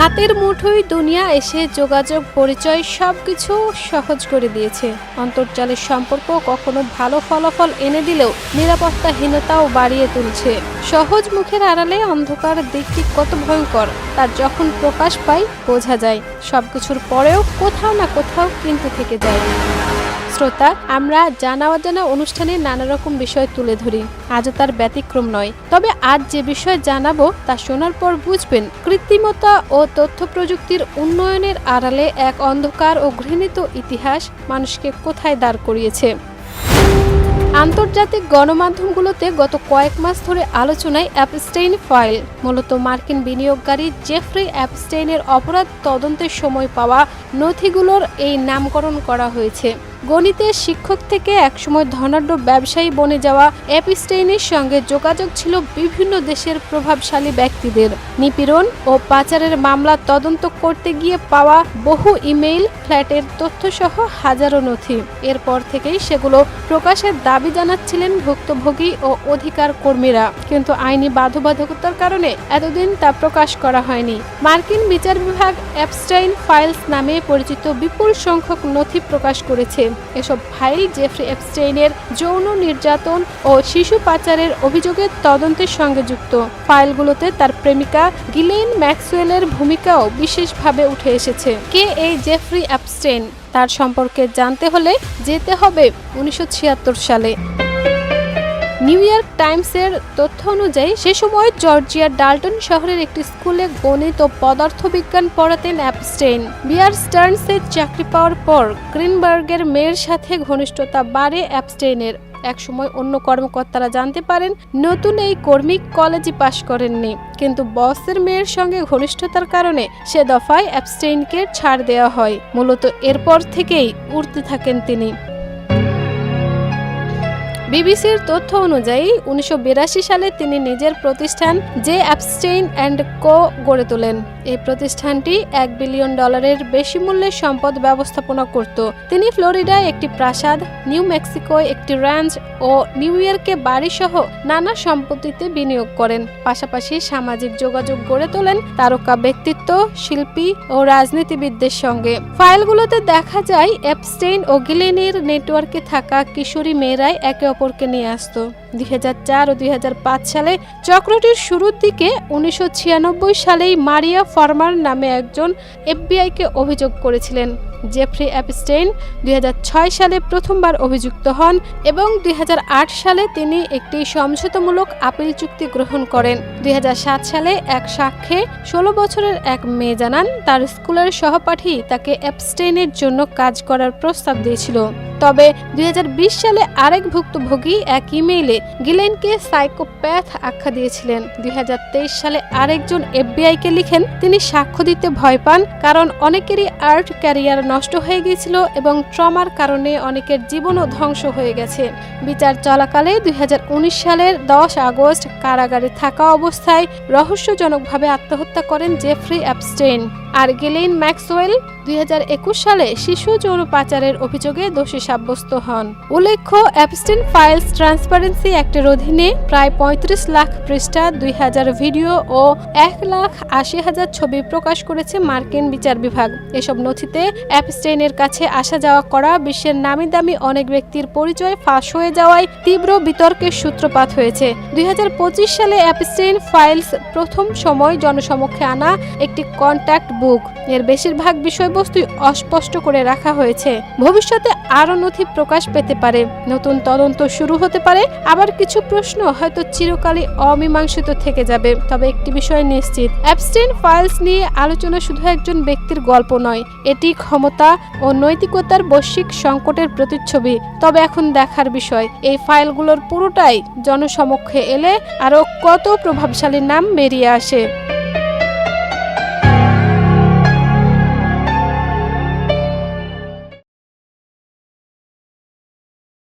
হাতের মুঠোই দুনিয়া এসে যোগাযোগ, পরিচয় সব কিছু সহজ করে দিয়েছে। অন্তর্জালের সম্পর্ক কখনো ভালো ফলাফল এনে দিলেও নিরাপত্তাহীনতাও বাড়িয়ে তুলছে। সহজ মুখের আড়ালে অন্ধকার দিকটি কত ভয়ঙ্কর তার যখন প্রকাশ পায়, বোঝা যায়। সবকিছুর পরেও কোথাও না কোথাও কিন্তু থেকে যায়। শ্রোতা, আমরা জানা অজানা অনুষ্ঠানে নানা রকম বিষয় তুলে ধরি। আজও তার ব্যতিক্রম নয়। তবে আজ যে বিষয় জানাব, তা শোনার পর বুঝবেন, কৃত্রিমতা ও তথ্য প্রযুক্তির উন্নয়নের আড়ালে এক অন্ধকার ও ঘৃণিত ইতিহাস মানুষকে কোথায় দাঁড় করিয়েছে। আন্তর্জাতিক গণমাধ্যমগুলোতে গত কয়েক মাস ধরে আলোচনায় অ্যাপস্টেইন ফাইল, মূলত মার্কিন বিনিয়োগকারী জেফ্রি অ্যাপস্টেইনের অপরাধ তদন্তের সময় পাওয়া নথিগুলোর এই নামকরণ করা হয়েছে। গণিতের শিক্ষক থেকে একসময় ধনাঢ্য ব্যবসায়ী বনে যাওয়া অ্যাপস্টেইনের সঙ্গে যোগাযোগ ছিল বিভিন্ন দেশের প্রভাবশালী ব্যক্তিদের। নিপীড়ন ও পাচারের মামলা তদন্ত করতে গিয়ে পাওয়া বহু ইমেইল, ফ্ল্যাটের তথ্যসহ হাজারো নথি। এরপর থেকেই সেগুলো প্রকাশের দাবি জানাচ্ছিলেন ভুক্তভোগী ও অধিকার কর্মীরা। কিন্তু আইনি বাধ্যবাধকতার কারণে এতদিন তা প্রকাশ করা হয়নি। মার্কিন বিচার বিভাগ অ্যাপস্টাইন ফাইলস নামে পরিচিত বিপুল সংখ্যক নথি প্রকাশ করেছে। এসব ফাইল জেফ্রি এপস্টেইনের যৌন নির্যাতন ও শিশু পাচারের অভিযোগের তদন্তের সঙ্গে যুক্ত। ফাইলগুলোতে তার প্রেমিকা গিলেন ম্যাক্সওয়েলের ভূমিকাও বিশেষভাবে উঠে এসেছে। কে এই জেফ্রি অ্যাপস্টেইন তার সম্পর্কে জানতে হলে যেতে হবে উনিশশো ছিয়াত্তর সালে। নিউ ইয়র্ক টাইমসের তথ্য অনুযায়ী, সে সময় জর্জিয়ার ডাল্টন শহরের একটি স্কুলে গণিত ও পদার্থবিজ্ঞান পড়াতেন অ্যাপস্টেইন। বিয়ার স্টার্নসে চাকরি পাওয়ার পর গ্রিনবার্গের মেয়ের সাথে ঘনিষ্ঠতা বাড়ে অ্যাপস্টেইনের। একসময় অন্য কর্মকর্তারা জানতে পারেন, নতুন এই কর্মী কলেজে পাশ করেননি। কিন্তু বসের মেয়ের সঙ্গে ঘনিষ্ঠতার কারণে সে দফায় অ্যাপস্টেইনকে ছাড় দেওয়া হয়। মূলত এরপর থেকেই উঠতে থাকেন তিনি। বিবিসির তথ্য অনুযায়ী, উনিশশো বিরাশি সালে তিনি নিজের প্রতিষ্ঠান জে অ্যাপস্টেইন অ্যান্ড কো গড়ে তোলেন। এই প্রতিষ্ঠানটি এক বিলিয়ন ডলারের বেশি মূল্যের সম্পদ ব্যবস্থাপনা করত। তিনি ফ্লোরিডায় একটি প্রাসাদ, নিউ মেক্সিকোয় একটি র্যাঞ্চ ও নিউ ইয়র্কে বাড়িসহ নানা সম্পত্তিতে বিনিয়োগ করেন। পাশাপাশি সামাজিক যোগাযোগ গড়ে তোলেন তারকা ব্যক্তিত্ব, শিল্পী ও রাজনীতিবিদদের সঙ্গে। ফাইলগুলোতে দেখা যায় অ্যাপস্টেইন ও গিলেনের নেটওয়ার্কে থাকা কিশোরী মেয়েরাই একে অপরকে নিয়ে আসত। দুই ও দুই হাজার পাঁচ সালে চক্রটির শুরুর দিকে উনিশশো ছিয়ানব্বই সালেই মারিয়া ফার্মার নামে একজন এফবিআইকে অভিযোগ করেছিলেন। জেফ্রি অ্যাপস্টেইন দুই হাজার ছয় সালে প্রথমবার অভিযুক্ত হন এবং দুই হাজার আট সালে তিনি একটি সমঝোতামূলক আপিল চুক্তি গ্রহণ করেন। দু হাজার সাত সালে এক সাক্ষ্যে ষোলো বছরের এক মেয়ে জানান, তার স্কুলের সহপাঠী তাকে অ্যাপস্টেইনের জন্য কাজ করার প্রস্তাব দিয়েছিল। তবে দুই হাজার বিশ সালে আরেক ভুক্তভোগী এক ইমেইলে গিলেনকে সাইকোপ্যাথ আখ্যা দিয়েছিলেন। দু হাজার তেইশ সালে আরেকজন এফবিআইকে লিখেন, তিনি সাক্ষ্য দিতে ভয় পান কারণ অনেকেরই আর্ট ক্যারিয়ার নষ্ট হয়ে গিয়েছিল এবং ট্রমার কারণে অনেকের জীবনও ধ্বংস হয়ে গেছে। বিচার চলাকালে দুই হাজার উনিশ সালের দশ আগস্ট কারাগারে থাকা অবস্থায় রহস্যজনকভাবে আত্মহত্যা করেন জেফ্রি অ্যাপস্টেইন। আর গেলেন ম্যাক্সওয়েল দুই হাজার একুশ সালে শিশু যৌন পাচারের অভিযোগে দোষী সাব্যস্ত হন। উল্লেখ্য অ্যাপস্টেন ফাইলস ট্রান্সপারেন্সি অ্যাক্টের অধীনে প্রায় পঁয়ত্রিশ লাখ পৃষ্ঠা, দুই হাজার ভিডিও ও এক লাখ আশি হাজার ছবি প্রকাশ করেছে মার্কিন বিচার বিভাগ। এসব নথিতে অ্যাপস্টেইনের কাছে আসা যাওয়া করা, বিশ্বের নামি দামি অনেক ব্যক্তির পরিচয় ফাঁস হয়ে যাওয়ায় তীব্র বিতর্কের সূত্রপাত হয়েছে। দুই হাজার পঁচিশ সালে অ্যাপস্টেইন ফাইলস প্রথম সময় জনসমক্ষে আনা একটি কন্ট্যাক্ট বুক। এর বেশিরভাগ বিষয়বস্তুই অস্পষ্ট করে রাখা হয়েছে। ভবিষ্যতে আরও নথি প্রকাশ পেতে পারে। নতুন তদন্ত শুরু হতে পারে। আবার কিছু প্রশ্ন হয়তো চিরকালই অমীমাংসিত থেকে যাবে। তবে একটি বিষয় নিশ্চিত। অ্যাবস্টেন ফাইলস নিয়ে আলোচনা শুধু একজন ব্যক্তির গল্প নয়। এটি ক্ষমতা ও নৈতিকতার বৈশ্বিক সংকটের প্রতিচ্ছবি। তবে এখন দেখার বিষয়, এই ফাইলগুলোর পুরোটাই জনসমক্ষে এলে আরও কত প্রভাবশালী নাম বেরিয়ে আসে।